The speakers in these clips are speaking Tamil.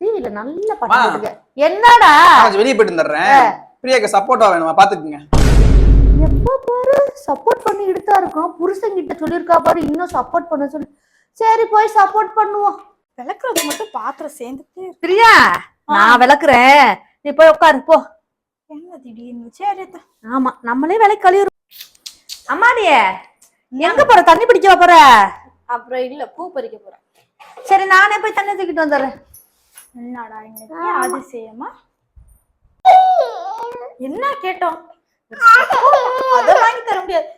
டிவில நல்ல. படம் என்னடா? வெளியே போயிட்டு வந்துடுறேன். பிரியாக்கு சப்போர்ட்டா வேணுமா? பாத்துக்குங்க. எப்போ பாரு சப்போர்ட் பண்ணிக்கிட்டு தான் இருக்கோம் புருஷன் கிட்ட சொல்லியிருக்கா பாரு இன்னும் சப்போர்ட் பண்ண சொல்லி. சரி போய் சப்போர்ட் பண்ணுவோம். விளக்குறது மட்டும் பாத்திரம் சேர்ந்துட்டே. பிரியா நான் விளக்குறேன். நீ போய் உட்காரு போ. என்ன திடீர்னு? சரி. ஆமா நம்மளே வேலை கழிவுறோம் அம்மாடியே எங்க போற? தண்ணி பிடிக்க போற? அப்புறம் இல்ல பூ பறிக்க போறேன். சரி நானே போய் தண்ணி தூக்கிட்டு வந்துடுறேன். என்னடா இன்னைக்கு? அதிசயமா? என்ன கேட்டோம்? அத வாங்கி தர முடியாது.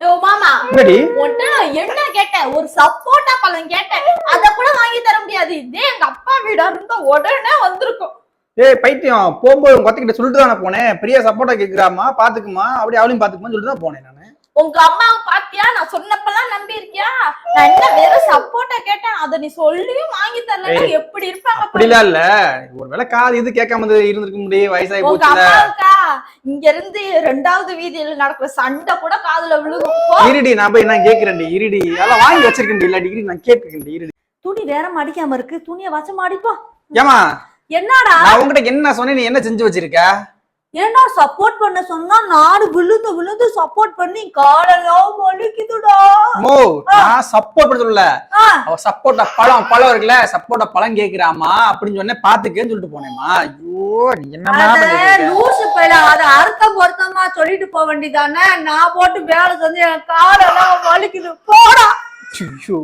ஓ மாமா. என்னடி? உன்கிட்ட நான் என்ன கேட்டேன்? ஒரு சப்போட்டா பழம் கேட்டேன். அத கூட வாங்கி தர முடியாது. இதே எங்க அப்பா வீடா இருந்தா உடனே வந்திருக்கும். ஏய் பைத்தியம் போகும்போது உங்க கொத்திக்கிட்ட சொல்லிட்டு தானே போனேன். பிரியா சப்போர்ட்டா கேக்குறாமா பாத்துக்குமா அப்படியே அவளையும் பாத்துக்குமா சொல்லிட்டு தான் போனேன் நானு. உங்க அம்மாவை பாத்தியா? நான் சொன்னப்பெல்லாம் நம்பி இருக்கியா நான் என்ன வெறும் சப்போட்டா கேட்டேன். அத நீ சொல்லியும் வாங்கி தரலன்னா எப்படி இருப்பாங்க. அப்படிலாம் இல்ல. ஒருவேளை காது இது கேட்காம இருந்து- இருந்திருக்க முடியும் வயசாகி அம்மாவுக்கா? இங்க இருந்து ரெண்டாவது வீதியில நடக்கிற சண்டை கூட காதுல விழுகும். இருடி நான் போய் நான் கேக்குறேன்டி இருடி. அதெல்லாம் வாங்கி வச்சிருக்கேன் இல்லாட்டி இருடி நான் கேட்கிறேன் இருடி. துணி வேற மடிக்காம இருக்கு. துணியை வச்சு மடிப்போம். ஏமா என்னடா? நான் உங்ககிட்ட என்ன சொன்னேன் நீ என்ன செஞ்சு வச்சிருக்க? ஏன்னா சப்போர்ட் பண்ண சொன்னா நாடு விழுந்து விழுந்து சப்போர்ட் பண்ணி காலெல்லாம் வலிக்குதுடா. மோ நான் சப்போர்ட் பண்ண சொல்லல. அவ சப்போர்ட்டா பழம் பழம் இருக்குல்ல சப்போர்ட்டா பழம் கேக்குறாமா அப்படின்னு சொன்னேன் பாத்துக்கேன்னு சொல்லிட்டு போனேமா ஐயோ நீ என்னமா? லூசு பையல அத அர்த்தம் பொருத்தமா சொல்லிட்டு போக வேண்டியதானே? நான் போட்டு வேலை செஞ்சு என் காலெல்லாம் வலிக்குது. போடா. ஐயோ.